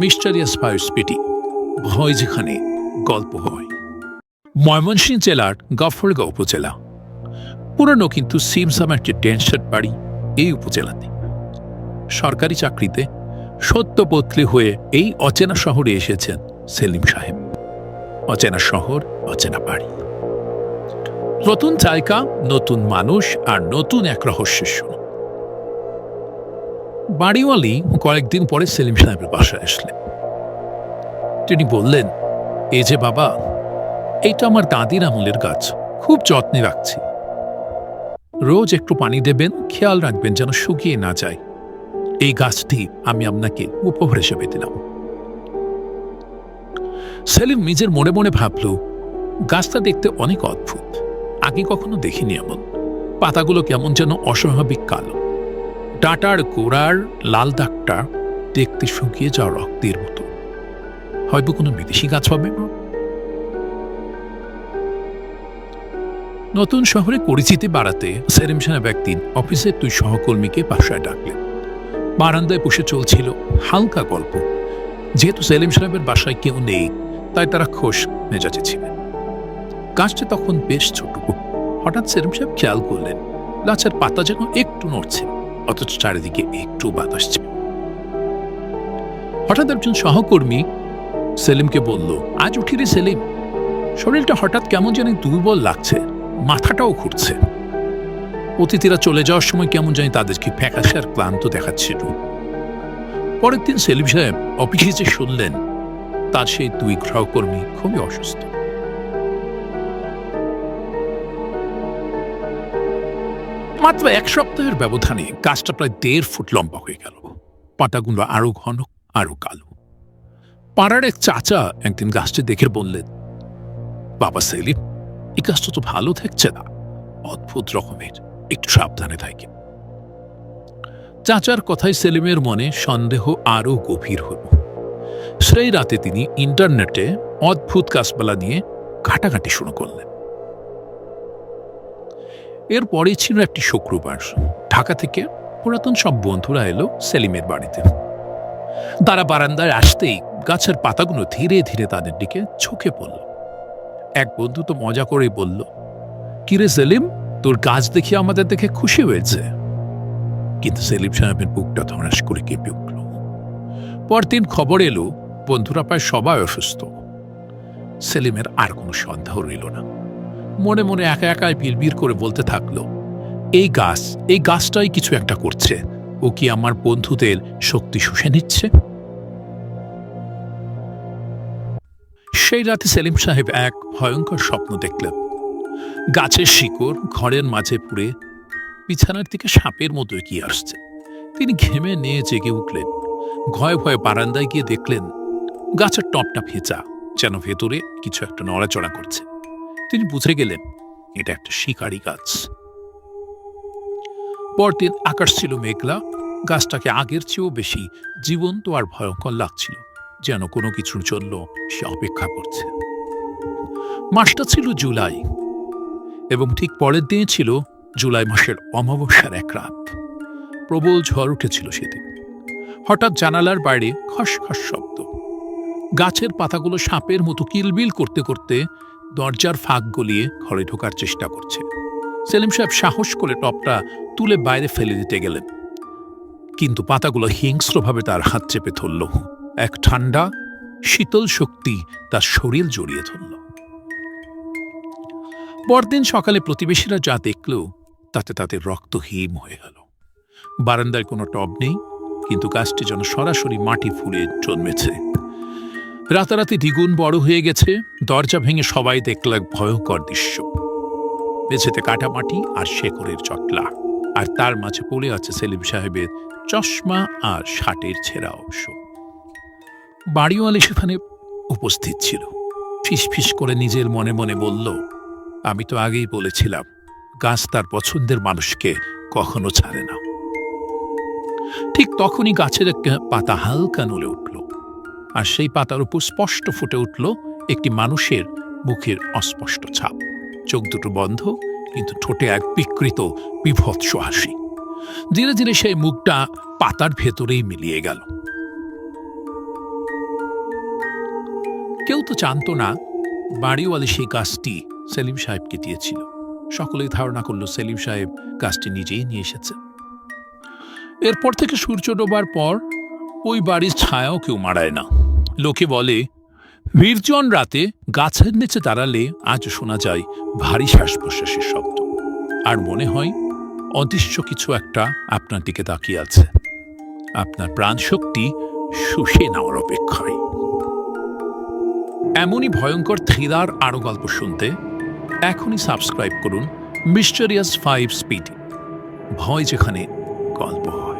মিস্টারিয়াস fire Spiti, ভয় যেখানে গল্প হয়। ময়মনসিংহ জেলার গফরগাঁও উপজেলা। পুরনো কিন্তু সিমসাম একটি টেনশন বাড়ি এই উপজেলাতে। সরকারি চাকরিতে সত্য হয়ে এই অচেনা শহরে এসেছেন সেলিম সাহেব। অচেনা শহর, অচেনা বাড়ি। নতুন জায়গা, নতুন মানুষ আর নতুন এক রহস্যের শুরু। বাড়িওয়ালি কয়েকদিন পরে সেলিম সাহেবের বাসায় আসলেন। তিনি বললেন, এ যে বাবা, এইটা আমার দাদির আমলের গাছ, খুব যত্নে রাখছি। রোজ একটু পানি দেবেন, খেয়াল রাখবেন যেন শুকিয়ে না যায়। এই গাছটি আমি আপনাকে উপহার হিসেবে দিলাম। সেলিম নিজের মনে মনে ভাবল, গাছটা দেখতে অনেক অদ্ভুত। আগে কখনো দেখিনি এমন। পাতাগুলো কেমন যেন অস্বাভাবিক কালো। ডাটার গোড়ার লাল দাগটা দেখতে শুকিয়ে যাওয়া রক্তের মতো। হয়তো কোনো বিদেশি গাছ হবে নতুন শহরে পরিচিতি বাড়াতে সেলিম সাহেব একদিন অফিসের দুই সহকর্মীকে বাসায় ডাকলেন। বারান্দায় বসে চলছিল হালকা গল্প। যেহেতু সেলিম সাহেবের বাসায় কেউ নেই, তাই তারা খোশ মেজাজে ছিলেন। গাছটি তখন বেশ ছোট। হঠাৎ সেলিম সাহেব খেয়াল করলেন, গাছের পাতা যেন একটু নড়ছে। অথচ চারিদিকে একটু বাতাস ছিল। হঠাৎ একজন সহকর্মী সেলিমকে বলল, আজ উঠি রে সেলিম। শরীরটা হঠাৎ কেমন জানি দুর্বল লাগছে, মাথাটাও ঘুরছে। অতিথিরা চলে যাওয়ার সময় কেমন জানি তাদেরকে ফ্যাকাশে আর ক্লান্ত দেখাচ্ছিল। পরের দিন সেলিম সাহেব অফিসে শুনলেন, তার সেই দুই সহকর্মী খুবই অসুস্থ। মাত্র এক সপ্তাহের ব্যবধানে গাছটা প্রায় দেড় ফুট লম্বা হয়ে গেল। পাতাগুলো আরও ঘন, আরও কালো। পাড়ার এক চাচা একদিন গাছটি দেখে বললেন, বাবা সেলিম, এই গাছটা তো ভালো থাকছে না। অদ্ভুত রকমের। একটু সাবধানে থাকে। চাচার কথায় সেলিমের মনে সন্দেহ আরও গভীর হল। সেই রাতে তিনি ইন্টারনেটে অদ্ভুত গাছপালা নিয়ে ঘাটাঘাটি শুরু করলেন। এরপরে ছিল একটি শুক্রবার। ঢাকা থেকে পুরাতন সব বন্ধুরা এলো সেলিমের বাড়িতে। তারা বারান্দায় আসতেই গাছের পাতাগুলো ধীরে ধীরে তাদের দিকে ঝুঁকে পড়ল। এক বন্ধু তো মজা করেই বলল, কিরে সেলিম, তোর গাছ দেখে আমাদের দেখে খুশি হয়েছে। কিন্তু সেলিম সাহেবের বুকটা ধরাস করে কেঁপে উঠল। পরদিন খবর এলো, বন্ধুরা প্রায় সবাই অসুস্থ। সেলিমের আর কোনো সন্দেহ রইল না। মনে মনে একা একাই বিড়বিড় করে বলতে থাকল, এই গাছ, এই গাছটাই কিছু একটা করছে। ও কি আমার বন্ধুদের শক্তি শুষে নিচ্ছে? সেই রাতে সেলিম সাহেব এক ভয়ঙ্কর স্বপ্ন দেখলেন। গাছের শিকড় ঘরের মাঝে পুড়ে বিছানার দিকে সাপের মতো এগিয়ে আসছে। তিনি ঘেমে নিয়ে জেগে উঠলেন। ভয়ে ভয়ে বারান্দায় গিয়ে দেখলেন, গাছের টপটা ভেজা, যেন ভেতরে কিছু একটা নড়াচড়া করছে। তিনি বুঝে গেলেন, এটা একটা শিকারি গাছ। পরদিন আকাশ ছিল মেঘলা, গাছটাকে আগের চেয়েও বেশি জীবন্ত আর ভয়ঙ্কর লাগছিল, যেন কোনো কিছুর জন্য সে অপেক্ষা করছে। মাসটা ছিল জুলাই, এবং ঠিক পরের দিনে ছিল জুলাই মাসের অমাবস্যার এক রাত। প্রবল ঝড় উঠেছিল সেদিন। হঠাৎ জানালার বাইরে খসখস শব্দ। গাছের পাতাগুলো সাপের মতো কিলবিল করতে করতে দরজার ফাঁক গলিয়ে ঘরে ঢোকার চেষ্টা করছে। সেলিম সাহেব সাহস করে টপটা তুলে বাইরে ফেলে দিতে গেলেন। কিন্তু পাতাগুলো হিংস্রভাবে তার হাত চেপে ধরল। এক ঠান্ডা, শীতল শক্তি তার শরীর জড়িয়ে ধরল। পরদিন সকালে প্রতিবেশীরা যা দেখল, তাতে তাদের রক্ত হিম হয়ে গেল। বারান্দায় কোনো টব নেই, কিন্তু গাছটি যেন সরাসরি মাটি ফুলে জন্মেছে। রাতারাতি দ্বিগুণ বড় হয়ে গেছে, দরজা ভেঙে সবাই দেখল এক ভয়ঙ্কর দৃশ্য। মেঝেতে কাটামাটি আর শেকড়ের চটলা আর তার মাঝে পড়ে আছে সেলিম সাহেবের চশমা আর শার্টের ছেঁড়া অংশ। বাড়িওয়ালি সেখানে উপস্থিত ছিল। ফিস ফিস করে নিজের মনে মনে বলল, আমি তো আগেই বলেছিলাম, গাছ তার পছন্দের মানুষকে কখনো ছাড়ে না। ঠিক তখনই গাছের একটা পাতা হালকা নড়ে উঠল। আর সেই পাতার উপর স্পষ্ট ফুটে উঠল একটি মানুষের মুখের অস্পষ্ট ছাপ। চোখ দুটো বন্ধ, কিন্তু ঠোঁটে এক বিকৃত, বিভৎস হাসি। ধীরে ধীরে সেই মুখটা পাতার ভেতরেই মিলিয়ে গেল। কেউ তো জানতো না, বাড়িওয়ালি সেই গাছটি সেলিম সাহেবকে দিয়েছিল। সকলেই ধারণা করল সেলিম সাহেব গাছটি নিজেই নিয়ে এসেছে। এরপর থেকে সূর্য ডোবার পর ওই বাড়ির ছায়াও কেউ মারায় না। লোকে বলে নির্জন রাতে গাছের নিচে দাঁড়ালে আজ শোনা যায় ভারী শ্বাস প্রশ্বাসের শব্দ। আর মনে হয় অদৃশ্য কিছু একটা আপনার দিকে তাকিয়ে আছে। আপনার প্রাণ শক্তি শুষে নেওয়ার অপেক্ষায়। এমনই ভয়ঙ্কর থ্রিলার আরও গল্প শুনতে এখনই সাবস্ক্রাইব করুন মিস্টেরিয়াস ফাইভ স্পিড। ভয় যেখানে গল্প হয়।